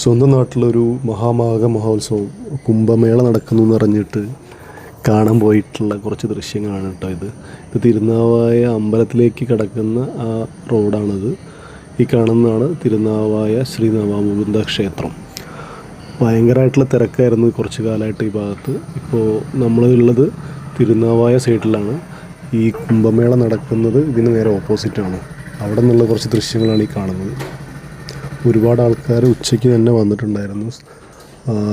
സ്വന്തം നാട്ടിലൊരു മഹാമാഘ മഹോത്സവം കുംഭമേള നടക്കുന്നു എന്ന് കാണാൻ പോയിട്ടുള്ള കുറച്ച് ദൃശ്യങ്ങളാണ് കേട്ടോ ഇത്. ഇത് തിരുനാവായ അമ്പലത്തിലേക്ക് കടക്കുന്ന ആ റോഡാണിത്. ഈ കാണുന്നതാണ് തിരുനാവായ ശ്രീ നവാമുകുന്ദ ക്ഷേത്രം. ഭയങ്കരമായിട്ടുള്ള തിരക്കായിരുന്നു കുറച്ച് കാലമായിട്ട് ഈ ഭാഗത്ത്. ഇപ്പോൾ നമ്മളുള്ളത് തിരുനാവായ സൈഡിലാണ്. ഈ കുംഭമേള നടക്കുന്നത് ഇതിന് നേരെ ഓപ്പോസിറ്റാണ്. അവിടെ നിന്നുള്ള കുറച്ച് ദൃശ്യങ്ങളാണ് ഈ കാണുന്നത്. ഒരുപാട് ആൾക്കാർ ഉച്ചയ്ക്ക് തന്നെ വന്നിട്ടുണ്ടായിരുന്നു.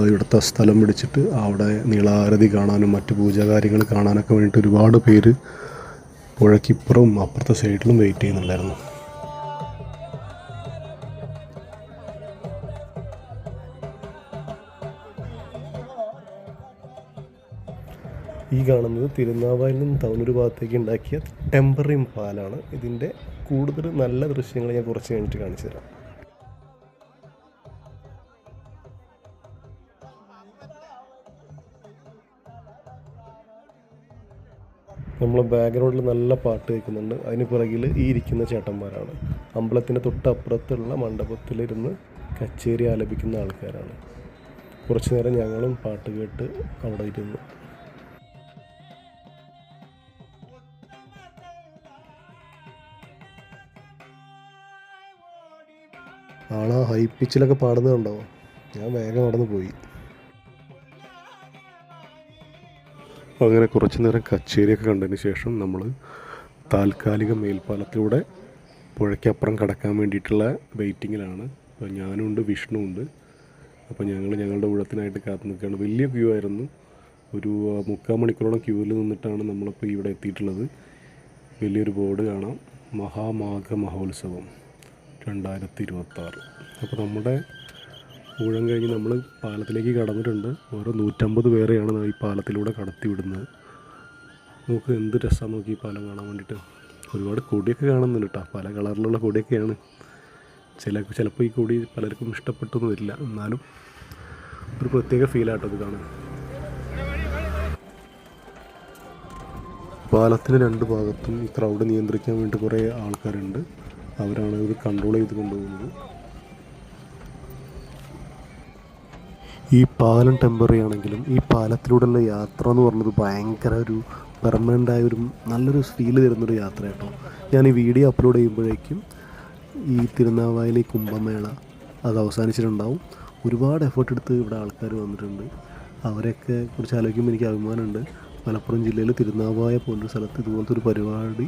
ഇവിടുത്തെ സ്ഥലം പിടിച്ചിട്ട് അവിടെ നീളാരതി കാണാനും മറ്റ് പൂജാകാര്യങ്ങൾ കാണാനൊക്കെ വേണ്ടിയിട്ട് ഒരുപാട് പേര് പുഴയ്ക്കിപ്പുറവും അപ്പുറത്തെ സൈഡിലും വെയിറ്റ് ചെയ്യുന്നുണ്ടായിരുന്നു. ഈ കാണുന്നത് തിരുനാവായിൽ നിന്ന് തവനൂർ ഭാഗത്തേക്ക് ഉണ്ടാക്കിയ ടെമ്പററി പാലാണ്. ഇതിന്റെ കൂടുതൽ നല്ല ദൃശ്യങ്ങൾ ഞാൻ കുറച്ച് കഴിഞ്ഞിട്ട് കാണിച്ചു തരാം. നമ്മൾ ബാക്ക്ഗ്രൗണ്ടിൽ നല്ല പാട്ട് കേൾക്കുന്നുണ്ട്. അതിന് പിറകിൽ ഈ ഇരിക്കുന്ന ചേട്ടന്മാരാണ്. അമ്പലത്തിന്റെ തൊട്ടപ്പുറത്തുള്ള മണ്ഡപത്തിലിരുന്ന് കച്ചേരി ആലപിക്കുന്ന ആൾക്കാരാണ്. കുറച്ചു നേരം ഞങ്ങളും പാട്ട് കേട്ട് അവിടെ ഇരുന്നു. ആളാ ഹൈ പിച്ചിലൊക്കെ പാടുന്നത് കണ്ടോ? ഞാൻ വേഗം നടന്നു പോയി അങ്ങനെ കുറച്ച് നേരം കച്ചേരിയൊക്കെ കണ്ടതിന് ശേഷം നമ്മൾ താൽക്കാലിക മേൽപ്പാലത്തിലൂടെ പുഴയ്ക്കപ്പുറം കടക്കാൻ വേണ്ടിയിട്ടുള്ള വെയിറ്റിങ്ങിലാണ്. അപ്പോൾ ഞാനുണ്ട് വിഷ്ണു ഉണ്ട്. അപ്പോൾ ഞങ്ങൾ ഞങ്ങളുടെ ഉഴത്തിനായിട്ട് കാത്തു നിൽക്കുകയാണ്. വലിയ ക്യൂ ആയിരുന്നു. ഒരു മുക്കാൽ മണിക്കൂറോളം ക്യൂവിൽ നിന്നിട്ടാണ് നമ്മളിപ്പോൾ ഇവിടെ എത്തിയിട്ടുള്ളത്. വലിയൊരു ബോർഡ് കാണാം. മഹാമാഘ മഹോത്സവം രണ്ടായിരത്തി ഇരുപത്താറ്. അപ്പോൾ നമ്മുടെ ഊഴം കഴിഞ്ഞ് നമ്മൾ പാലത്തിലേക്ക് കടന്നിട്ടുണ്ട്. ഓരോ നൂറ്റമ്പത് പേരെയാണ് ഈ പാലത്തിലൂടെ കടത്തി വിടുന്നത് നമുക്ക് എന്ത് രസമാണ് നോക്കി ഈ പാലം കാണാൻ വേണ്ടിയിട്ട് ഒരുപാട് കൊടിയൊക്കെ കാണുന്നുണ്ട് കേട്ടോ പല കളറിലുള്ള കൊടിയൊക്കെയാണ്. ചില ചിലപ്പോൾ ഈ കൊടി പലർക്കും ഇഷ്ടപ്പെട്ടൊന്നും വരില്ല എന്നാലും ഒരു പ്രത്യേക ഫീലാട്ടോ ഇത് കാണാൻ. പാലത്തിന് രണ്ട് ഭാഗത്തും ഈ ക്രൗഡ് നിയന്ത്രിക്കാൻ വേണ്ടി കുറേ ആൾക്കാരുണ്ട്. അവരാണ് ഇത് കൺട്രോൾ ചെയ്ത് കൊണ്ടുപോകുന്നത്. ഈ പാലം ടെമ്പററി ആണെങ്കിലും ഈ പാലത്തിലൂടെയുള്ള യാത്ര എന്ന് പറഞ്ഞത് ഭയങ്കര ഒരു പെർമനന്റ് ആയ ഒരു നല്ലൊരു ഫീൽ തരുന്നൊരു യാത്ര കേട്ടോ ഞാൻ ഈ വീഡിയോ അപ്ലോഡ് ചെയ്യുമ്പോഴേക്കും ഈ തിരുനാവായിലെ കുംഭമേള അത് അവസാനിച്ചിട്ടുണ്ടാവും. ഒരുപാട് എഫേർട്ട് എടുത്ത് ഇവിടെ ആൾക്കാർ വന്നിട്ടുണ്ട്. അവരെയൊക്കെ കുറിച്ച് ആലോചിക്കുമ്പോൾ എനിക്ക് അഭിമാനമുണ്ട്. മലപ്പുറം ജില്ലയിൽ തിരുനാവായ പോലൊരു സ്ഥലത്ത് ഇതുപോലത്തെ ഒരു പരിപാടി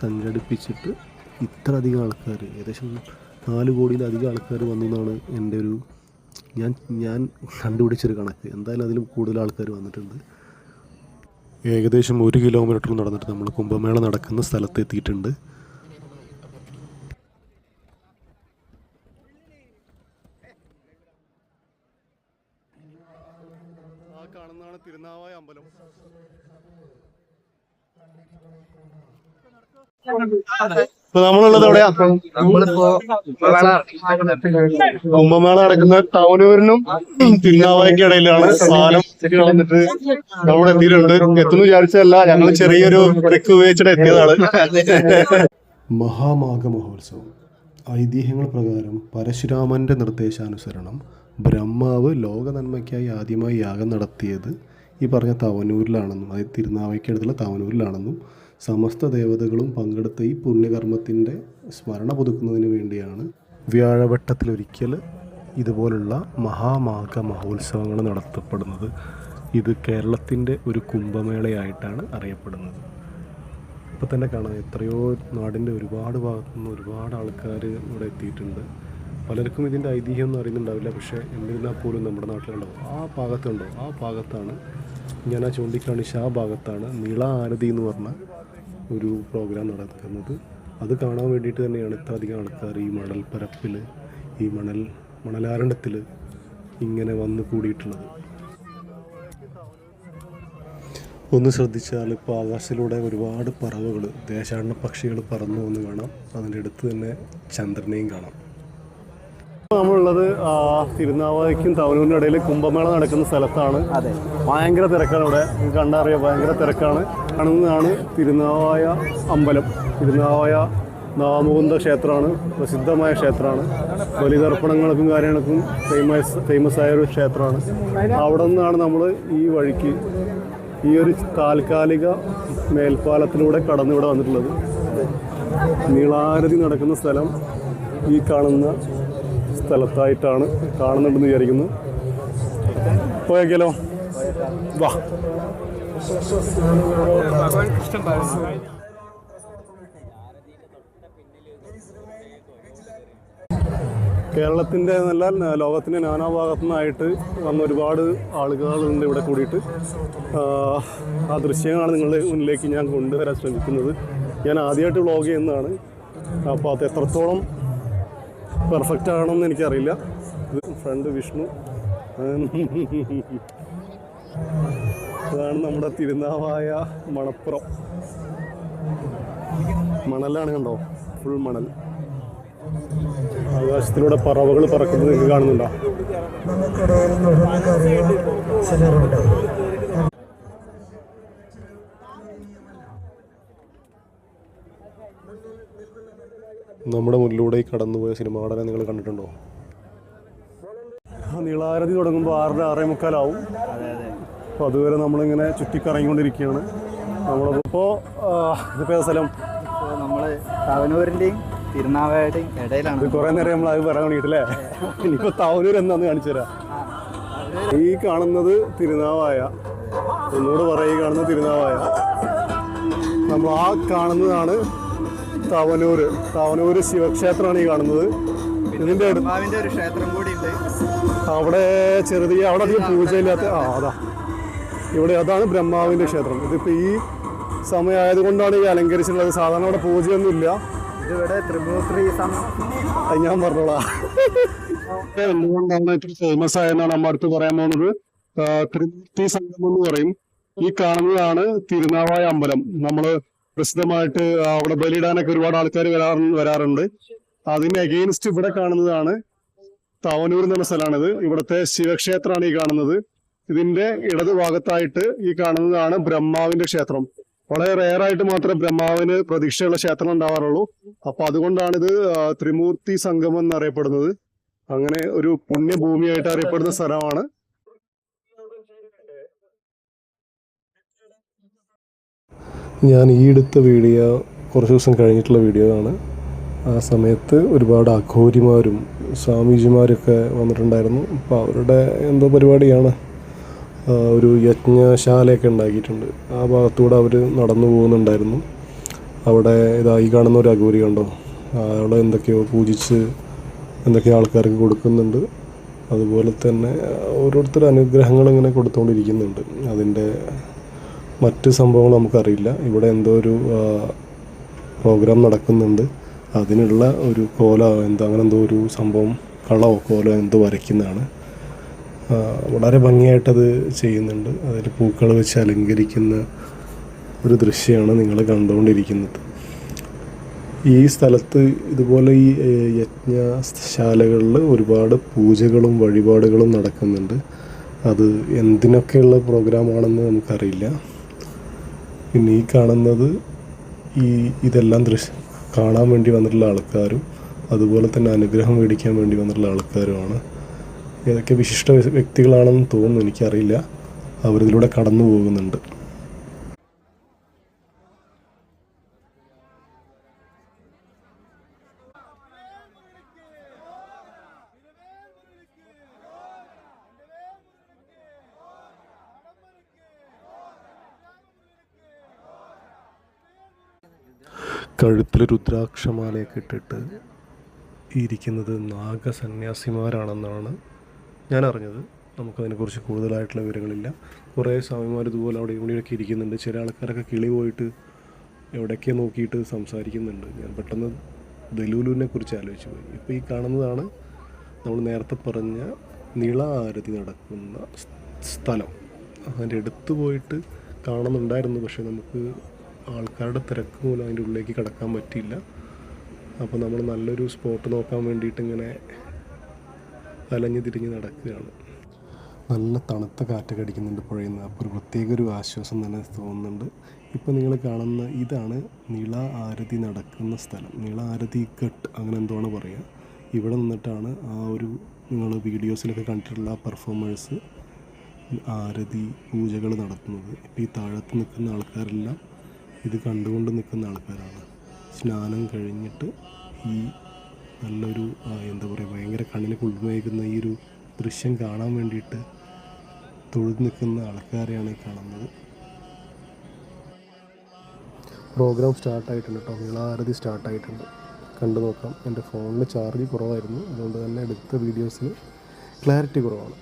സംഘടിപ്പിച്ചിട്ട് ഇത്രയധികം ആൾക്കാർ ഏകദേശം നാല് കോടിയിലധികം ആൾക്കാർ വന്നു എന്നാണ് എന്റെ ഒരു ഞാൻ ഞാൻ കണ്ടുപിടിച്ചൊരു കണക്ക്. എന്തായാലും അതിലും കൂടുതൽ ആൾക്കാർ വന്നിട്ടുണ്ട്. ഏകദേശം ഒരു കിലോമീറ്റർ നടന്നിട്ട് നമ്മൾ കുംഭമേള നടക്കുന്ന സ്ഥലത്ത് എത്തിയിട്ടുണ്ട്. ആ കാണുന്നതാണ് തിരുനാവായ അമ്പലം. ഇപ്പൊ നമ്മളുള്ളത് എവിടെയാ? കുംഭമേള നടക്കുന്ന ടൗനൂരിനും തിരുനാവായ്ക്ക് ഇടയിലാണ് സാധനം വന്നിട്ട് നമ്മുടെ എത്തിയിട്ടുണ്ട്. എത്തുന്നു വിചാരിച്ചതല്ല ഞങ്ങൾ ചെറിയൊരു ട്രിക്ക് ഉപയോഗിച്ചിട്ട് എത്തിയതാണ്. മഹാമാഘ മഹോത്സവം ഐതിഹ്യങ്ങൾ പ്രകാരം പരശുരാമന്റെ നിർദ്ദേശാനുസരണം ബ്രഹ്മാവ് ലോക നന്മയ്ക്കായി ആദ്യമായി യാഗം നടത്തിയത് ഈ പറഞ്ഞ തവനൂരിലാണെന്നും അതായത് തിരുനാവയ്ക്കടുത്തുള്ള തവനൂരിലാണെന്നും സമസ്ത ദേവതകളും പങ്കെടുത്ത ഈ പുണ്യകർമ്മത്തിന്റെ സ്മരണ പുതുക്കുന്നതിന് വേണ്ടിയാണ് വ്യാഴവട്ടത്തിലൊരിക്കൽ ഇതുപോലുള്ള മഹാമാഘ മഹോത്സവങ്ങൾ നടത്തപ്പെടുന്നത്. ഇത് കേരളത്തിന്റെ ഒരു കുംഭമേളയായിട്ടാണ് അറിയപ്പെടുന്നത്. ഇപ്പം തന്നെ കാണാം എത്രയോ നാടിന്റെ ഒരുപാട് ഭാഗത്തു നിന്ന് ഒരുപാട് ആൾക്കാർ ഇവിടെ എത്തിയിട്ടുണ്ട്. പലർക്കും ഇതിന്റെ ഐതിഹ്യം ഒന്നും അറിയുന്നുണ്ടാവില്ല പക്ഷേ എന്നിരുന്നാൽ പോലും നമ്മുടെ നാട്ടിലുണ്ടാവും ആ ഭാഗത്തുണ്ടോ ആ ഭാഗത്താണ് ഞാൻ ആ ചൂണ്ടിക്കാണിച്ച ആ ഭാഗത്താണ്. നീള ആരതി എന്ന് പറഞ്ഞ ഒരു പ്രോഗ്രാം നടക്കുന്നത്. അത് കാണാൻ വേണ്ടിയിട്ട് തന്നെയാണ് ഇത്ര അധികം ആൾക്കാർ ഈ മണൽ പരപ്പിൽ ഈ മണൽ മണലാരണ്യത്തിൽ ഇങ്ങനെ വന്ന് കൂടിയിട്ടുള്ളത്. ഒന്ന് ശ്രദ്ധിച്ചാൽ ഇപ്പോൾ ആകാശത്തിലൂടെ ഒരുപാട് പറവുകൾ ദേശാടന പക്ഷികൾ പറന്നു വന്ന് കാണാം. അതിന്റെ അടുത്ത് തന്നെ ചന്ദ്രനെയും കാണാം. നമ്മളുള്ളത് തിരുനാവായക്കും തവനൂരിനും ഇടയിൽ കുംഭമേള നടക്കുന്ന സ്ഥലത്താണ്. അതെ. ഭയങ്കര തിരക്കാണ് ഇവിടെ കണ്ടറിയാം ഭയങ്കര തിരക്കാണ്. കാണുന്നതാണ് തിരുനാവായ അമ്പലം. തിരുനാവായ നവമുകുന്ദ ക്ഷേത്രമാണ്. പ്രസിദ്ധമായ ക്ഷേത്രമാണ്. ബലിതർപ്പണങ്ങൾക്കും കാര്യങ്ങൾക്കും ഫേമസ് ഫേമസ് ആയ ഒരു ക്ഷേത്രമാണ്. അവിടെ നിന്നാണ് നമ്മൾ ഈ വഴിക്ക് ഈ ഒരു താൽക്കാലിക മേൽപ്പാലത്തിലൂടെ കടന്നിവിടെ വന്നിട്ടുള്ളത്. നീളാരതി നടക്കുന്ന സ്ഥലം ഈ കാണുന്ന സ്ഥലത്തായിട്ടാണ് കാണുന്നുണ്ടെന്ന് വിചാരിക്കുന്നു. പോയെങ്കിലോ വാ. കേരളത്തിന്റെ നല്ല ലോകത്തിന്റെ നാനാഭാഗത്തു നിന്നായിട്ട് വന്ന ഒരുപാട് ആളുകളുണ്ട് ഇവിടെ കൂടിയിട്ട്. ആ, ദൃശ്യങ്ങളാണ് നിങ്ങളുടെ മുന്നിലേക്ക് ഞാൻ കൊണ്ടുവരാൻ ശ്രമിക്കുന്നത്. ഞാൻ ആദ്യമായിട്ട് വ്ളോഗ് ചെയ്യുന്നതാണ്. അപ്പോൾ അത് എത്രത്തോളം പെർഫെക്റ്റ് ആണെന്ന് എനിക്കറിയില്ല. ഇത് ഫ്രണ്ട് വിഷ്ണു. അതാണ് നമ്മുടെ തിരുനാവായ മണപ്പുറം. മണലാണ് കണ്ടോ? ഫുൾ മണൽ. ആകാശത്തിലൂടെ പറവകൾ പറക്കുന്നത് നിങ്ങൾക്ക് കാണുന്നുണ്ടോ? നമ്മുടെ മുന്നിലൂടെ കടന്നുപോയ സിനിമ വളരെ നിങ്ങൾ കണ്ടിട്ടുണ്ടോ? നീളാരതി തുടങ്ങുമ്പോൾ ആറര ആറേ മുക്കാലാവും. അപ്പോൾ അതുവരെ നമ്മളിങ്ങനെ ചുറ്റിക്കറങ്ങിക്കൊണ്ടിരിക്കുകയാണ്. നമ്മളിപ്പോൾ ഇതിപ്പോൾ സ്ഥലം? ഇപ്പോൾ നമ്മൾ തവനൂരിന്റെയും തിരുനാവായുടെയും ഇടയിലാണ്. ഇത് കുറേ നേരം നമ്മൾ അത് പറയാൻ വേണ്ടിയിട്ടല്ലേ? ഇനിയിപ്പോൾ തവനൂർ എന്താന്ന് കാണിച്ചു തരാം. ഈ കാണുന്നത് തിരുനാവായ. ഒന്നുകൂടെ പറയുക ഈ കാണുന്നത് തിരുനാവായ. നമ്മൾ ആ കാണുന്നതാണ് തവനൂര്. താവനൂർ ശിവക്ഷേത്രമാണ് ഈ കാണുന്നത്. ഇതിന്റെ അടുത്ത് ഒരു ക്ഷേത്രം കൂടി ഉണ്ട് അവിടെ ചെറുതിയ അവിടെ അധികം പൂജയില്ലാത്ത ആ അതാ. ഇവിടെ അതാണ് ബ്രഹ്മാവിന്റെ ക്ഷേത്രം. ഇതിപ്പോൾ ഈ സമയമായതുകൊണ്ടാണ് ഈ അലങ്കരിച്ചിട്ടുള്ളത്. സാധാരണ അവിടെ പൂജയൊന്നും ഇല്ല. ഇതിവിടെ ത്രിമൂർത്തി ഞാൻ പറഞ്ഞോളാം. എന്തുകൊണ്ടാണ് ഇത്ര ഫേമസ് ആയെന്നാണ് നമ്മ അടുത്ത് പറയാൻ പോകുന്നത്. ത്രിമൂർത്തി സംഗമം എന്ന് പറയും. ഈ കാണുന്നതാണ് തിരുനാവായ അമ്പലം. നമ്മൾ പ്രസിദ്ധമായിട്ട് അവിടെ ബലിയിടാനൊക്കെ ഒരുപാട് ആൾക്കാർ വരാറ് വരാറുണ്ട്. അതിന് അഗെയിൻസ്റ്റ് ഇവിടെ കാണുന്നതാണ് തവനൂർ എന്ന സ്ഥലമാണിത്. ഇവിടുത്തെ ശിവക്ഷേത്രമാണ് ഈ കാണുന്നത്. ഇതിന്റെ ഇടതുഭാഗത്തായിട്ട് ഈ കാണുന്നതാണ് ബ്രഹ്മാവിന്റെ ക്ഷേത്രം. വളരെ റെയർ ആയിട്ട് മാത്രമേ ബ്രഹ്മാവിന് പ്രതീക്ഷയുള്ള ക്ഷേത്രം ഉണ്ടാവാറുള്ളൂ. അപ്പൊ അതുകൊണ്ടാണിത് ത്രിമൂർത്തി സംഗമം എന്നറിയപ്പെടുന്നത്. അങ്ങനെ ഒരു പുണ്യഭൂമിയായിട്ട് അറിയപ്പെടുന്ന സ്ഥലമാണ്. ഞാൻ ഈ എടുത്ത വീഡിയോ കുറച്ച് ദിവസം കഴിഞ്ഞിട്ടുള്ള വീഡിയോ ആണ്. ആ സമയത്ത് ഒരുപാട് അഘോരിമാരും സ്വാമിജിമാരൊക്കെ വന്നിട്ടുണ്ടായിരുന്നു. അപ്പോൾ അവരുടെ എന്തോ പരിപാടിയാണ്. ഒരു യജ്ഞശാലയൊക്കെ ഉണ്ടാക്കിയിട്ടുണ്ട്. ആ ഭാഗത്തൂടെ അവർ നടന്നു പോകുന്നുണ്ടായിരുന്നു. അവിടെ ഇതായി കാണുന്ന ഒരു അഘോരി കണ്ടോ? അവിടെ എന്തൊക്കെയോ പൂജിച്ച് എന്തൊക്കെയോ ആൾക്കാർക്ക് കൊടുക്കുന്നുണ്ട്. അതുപോലെ തന്നെ ഓരോരുത്തർ അനുഗ്രഹങ്ങൾ ഇങ്ങനെ കൊടുത്തുകൊണ്ടിരിക്കുന്നുണ്ട് അതിന്റെ മറ്റ് സംഭവങ്ങൾ നമുക്കറിയില്ല. ഇവിടെ എന്തോ ഒരു പ്രോഗ്രാം നടക്കുന്നുണ്ട്. അതിനുള്ള ഒരു കോല എന്തോ അങ്ങനെ എന്തോ ഒരു സംഭവം കളോ കോലോ എന്തോ വരയ്ക്കുന്നതാണ്. വളരെ ഭംഗിയായിട്ടത് ചെയ്യുന്നുണ്ട്. അതിൽ പൂക്കൾ വെച്ച് അലങ്കരിക്കുന്ന ഒരു ദൃശ്യമാണ് നിങ്ങൾ കണ്ടുകൊണ്ടിരിക്കുന്നത്. ഈ സ്ഥലത്ത് ഇതുപോലെ ഈ യജ്ഞശാലകളിൽ ഒരുപാട് പൂജകളും വഴിപാടുകളും നടക്കുന്നുണ്ട്. അത് എന്തിനൊക്കെയുള്ള പ്രോഗ്രാമാണെന്ന് നമുക്കറിയില്ല. പിന്നെ ഈ കാണുന്നത് ഈ ഇതെല്ലാം ദൃശ്യ കാണാൻ വേണ്ടി വന്നിട്ടുള്ള ആൾക്കാരും അതുപോലെ തന്നെ അനുഗ്രഹം മേടിക്കാൻ വേണ്ടി വന്നിട്ടുള്ള ആൾക്കാരുമാണ്. ഏതൊക്കെ വിശിഷ്ട വ്യ- വ്യക്തികളാണെന്ന് തോന്നുന്നു എനിക്കറിയില്ല. അവരിതിലൂടെ കടന്നു പോകുന്നുണ്ട് കഴുത്തിൽ രുദ്രാക്ഷമാലയൊക്കെ ഇട്ടിട്ട് ഇരിക്കുന്നത് നാഗസന്യാസിമാരാണെന്നാണ് ഞാൻ അറിഞ്ഞത് നമുക്കതിനെക്കുറിച്ച് കൂടുതലായിട്ടുള്ള വിവരങ്ങളില്ല. കുറേ സ്വാമിമാർ ഇതുപോലെ അവിടെ ഇവിടെയൊക്കെ ഇരിക്കുന്നുണ്ട്. ചില ആൾക്കാരൊക്കെ കിളി പോയിട്ട് എവിടെയൊക്കെ നോക്കിയിട്ട് സംസാരിക്കുന്നുണ്ട്. ഞാൻ പെട്ടെന്ന് ദലൂലുവിനെ കുറിച്ച് ആലോചിച്ചു പോയി. ഇപ്പോൾ ഈ കാണുന്നതാണ് നമ്മൾ നേരത്തെ പറഞ്ഞ നിള ആരതി നടക്കുന്ന സ്ഥലം. അതിന്റെ അടുത്ത് പോയിട്ട് കാണുന്നുണ്ടായിരുന്നു. പക്ഷേ നമുക്ക് ആൾക്കാരുടെ തിരക്ക് മൂലം അതിന്റെ ഉള്ളിലേക്ക് കിടക്കാൻ പറ്റിയില്ല. അപ്പോൾ നമ്മൾ നല്ലൊരു സ്പോട്ട് നോക്കാൻ വേണ്ടിയിട്ട് ഇങ്ങനെ അലഞ്ഞു തിരിഞ്ഞ് നടക്കുകയാണ്. നല്ല തണുത്ത കാറ്റ് അടിക്കുന്നുണ്ട് പുഴയിൽ നിന്ന് അപ്പോൾ ഒരു പ്രത്യേക ഒരു ആശ്വാസം തന്നെ തോന്നുന്നുണ്ട്. ഇപ്പോൾ നിങ്ങൾ കാണുന്ന ഇതാണ് നിള ആരതി നടക്കുന്ന സ്ഥലം. നിള ആരതി ഘട്ട് അങ്ങനെ എന്തോ ആണ് പറയുക. ഇവിടെ നിന്നിട്ടാണ് ആ ഒരു നിങ്ങൾ വീഡിയോസിലൊക്കെ കണ്ടിട്ടുള്ള ആ പെർഫോമേഴ്സ് ആരതി പൂജകൾ നടത്തുന്നത്. ഇപ്പോൾ ഈ താഴത്ത് നിൽക്കുന്ന ആൾക്കാരെല്ലാം ഇത് കണ്ടുകൊണ്ട് നിൽക്കുന്ന ആൾക്കാരാണ്. സ്നാനം കഴിഞ്ഞിട്ട് ഈ നല്ലൊരു എന്താ പറയുക ഭയങ്കര കണ്ണിന് കുളിമയക്കുന്ന ഈ ഒരു ദൃശ്യം കാണാൻ വേണ്ടിയിട്ട് തൊഴുത് നിൽക്കുന്ന ആൾക്കാരെയാണ് ഈ കാണുന്നത്. പ്രോഗ്രാം സ്റ്റാർട്ടായിട്ടുണ്ട് കേട്ടോ. നീളാരതി സ്റ്റാർട്ടായിട്ടുണ്ട്. കണ്ടു നോക്കാം. എന്റെ ഫോണിൽ ചാർജ് കുറവായിരുന്നു. അതുകൊണ്ട് തന്നെ എടുത്ത വീഡിയോസിന് ക്ലാരിറ്റി കുറവാണ്.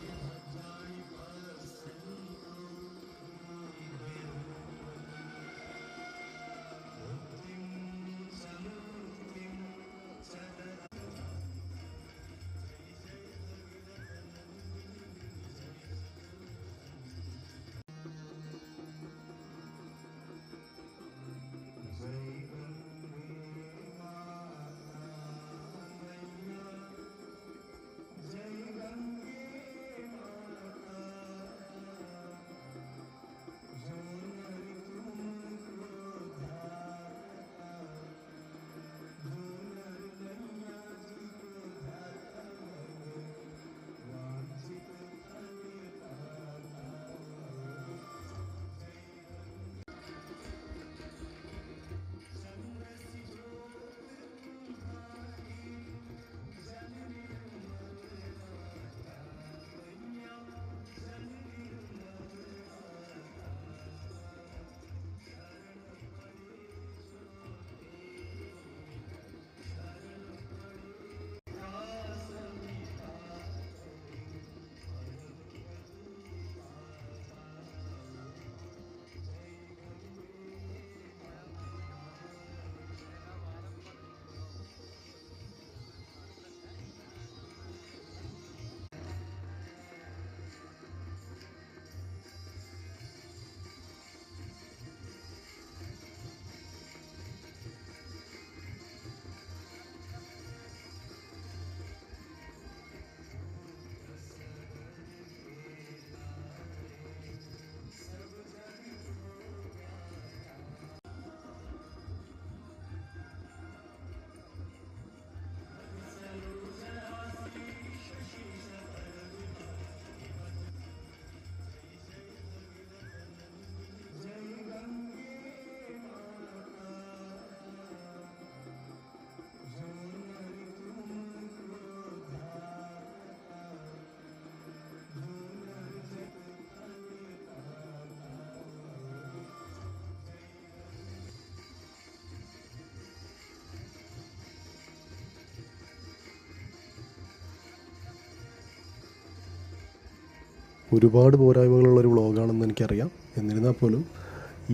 ഒരുപാട് പോരായ്മകളുള്ള ഒരു വ്ളോഗാണെന്ന് എനിക്കറിയാം. എന്നിരുന്നാൽ പോലും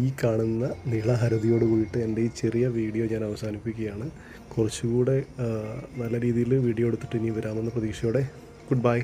ഈ കാണുന്ന നീളഹരതിയോട് കൂടിയിട്ട് എന്റെ ഈ ചെറിയ വീഡിയോ ഞാൻ അവസാനിപ്പിക്കുകയാണ്. കുറച്ചുകൂടെ നല്ല രീതിയിൽ വീഡിയോ എടുത്തിട്ട് ഇനി വരാമെന്ന പ്രതീക്ഷയോടെ ഗുഡ് ബൈ.